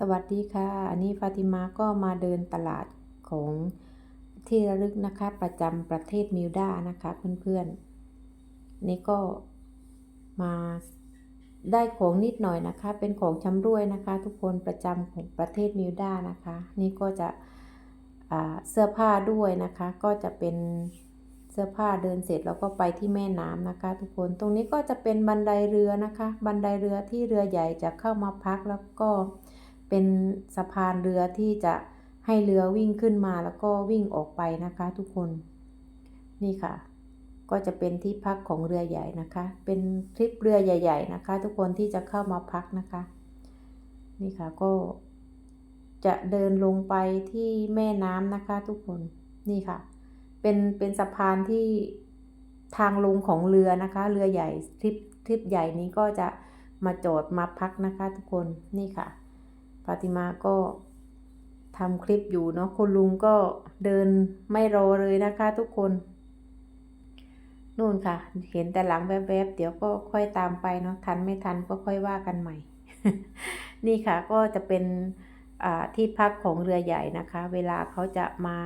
สวัสดีค่ะ อันนี้ฟาติมาก็มาเดินตลาดของที่ระลึกนะคะ ประจำประเทศมิวด้านะคะเพื่อนๆ นี่ก็มาได้ของนิดหน่อยนะคะ เป็นของชำร่วยนะคะ ทุกคนประจำของประเทศมิวด้านะคะ นี่ก็จะเสื้อผ้าด้วยนะคะ ก็จะเป็นเสื้อผ้าเดินเสร็จแล้วก็ไปที่แม่น้ำนะคะ ทุกคนตรงนี้ก็จะเป็นบันไดเรือนะคะ บันไดเรือที่เรือใหญ่จะเข้ามาพักแล้วก็ เป็นสะพานเรือที่จะให้เรือวิ่งขึ้นมาแล้วก็วิ่งออกไปนะคะทุกคน นี่ค่ะ ก็จะเป็นที่พักของเรือใหญ่นะคะ เป็นทริปเรือใหญ่ ๆ นะคะ ทุกคนที่จะเข้ามาพักนะคะ นี่ค่ะก็จะเดินลงไปที่แม่น้ำนะคะ ทุกคนนี่ค่ะ เป็นเป็นสะพานที่ทางลงของเรือนะคะ เรือใหญ่ทริปทริปใหญ่นี้ก็จะมาจอดมาพักนะคะ ทุกคนนี่ค่ะ ฟาติมาก็ทำคลิปอยู่เนาะคุณลุงก็เดินไม่รอเลยนะคะทุกคน นู่นค่ะ เห็นแต่หลังแวบๆ เดี๋ยวก็ค่อยตามไปเนาะทันไม่ทันก็ค่อยว่ากันใหม่ นี่ค่ะก็จะเป็นที่พักของเรือใหญ่นะคะ เวลาเขาจะมา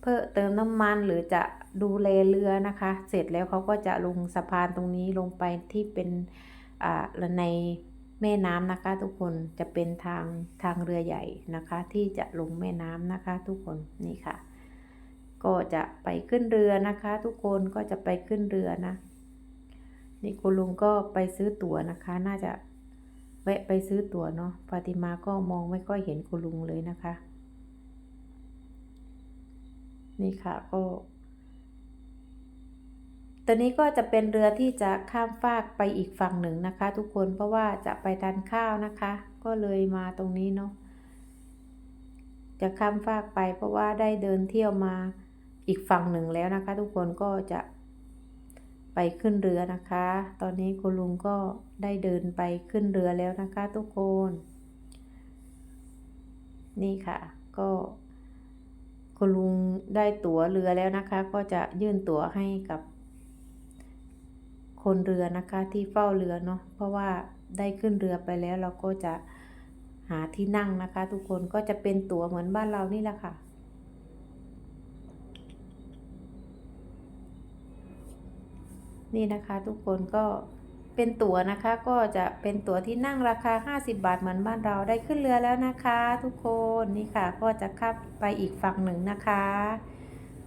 เพื่อเติมน้ำมันหรือจะดูแลเรือนะคะ เสร็จแล้วเขาก็จะลงสะพานตรงนี้ลงไปที่เป็นใน แม่น้ำนะคะทุกคนจะเป็นทางทางเรือใหญ่นะคะ ที่จะลงแม่น้ำนะคะ ทุกคนนี่ค่ะ ก็จะไปขึ้นเรือนะคะ ทุกคนก็จะไปขึ้นเรือนะ นี่คุณลุงก็ไปซื้อตั๋วนะคะ น่าจะแวะไปซื้อตั๋วเนาะฟาติมาก็มองไม่ค่อยเห็นคุณลุงเลยนะคะ นี่ค่ะก็ ตอนนี้ก็จะเป็นเรือที่จะข้ามฟากไปอีกฝั่งหนึ่งนะคะ ทุกคนเพราะว่าจะไปทานข้าวนะคะ ก็เลยมาตรงนี้เนาะจะข้ามฟากไปเพราะว่าได้เดินเที่ยวมาอีกฝั่งหนึ่งแล้วนะคะ ทุกคนก็จะไปขึ้นเรือนะคะ ตอนนี้คุณลุงก็ได้เดินไปขึ้นเรือแล้วนะคะ ทุกคน นี่ค่ะ ก็คุณลุงได้ตั๋วเรือแล้วนะคะ ก็จะยื่นตั๋วให้กับ คนเรือนะคะที่เฝ้าเรือเนาะเพราะว่าได้ขึ้นเรือไปแล้วเราก็จะหาที่นั่งนะคะ ทุกคนก็จะเป็นตั๋วเหมือนบ้านเรานี่แหละค่ะ นี่นะคะทุกคนก็เป็นตั๋วนะคะ ก็จะเป็นตั๋วที่นั่งราคา 50 บาทเหมือนบ้านเราได้ขึ้นเรือแล้วนะคะ ทุกคนนี่ค่ะก็จะข้าไปอีกฝั่งหนึ่งนะคะ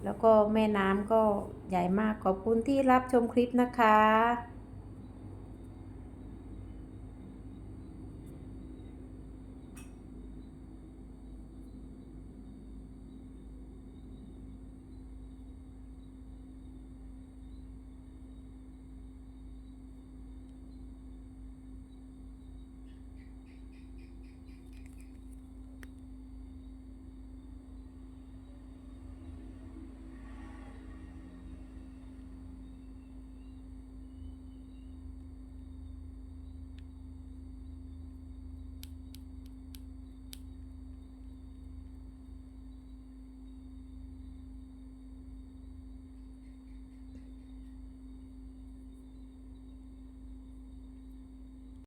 แล้วก็แม่น้ำก็ใหญ่มากขอบคุณที่รับชมคลิปนะคะ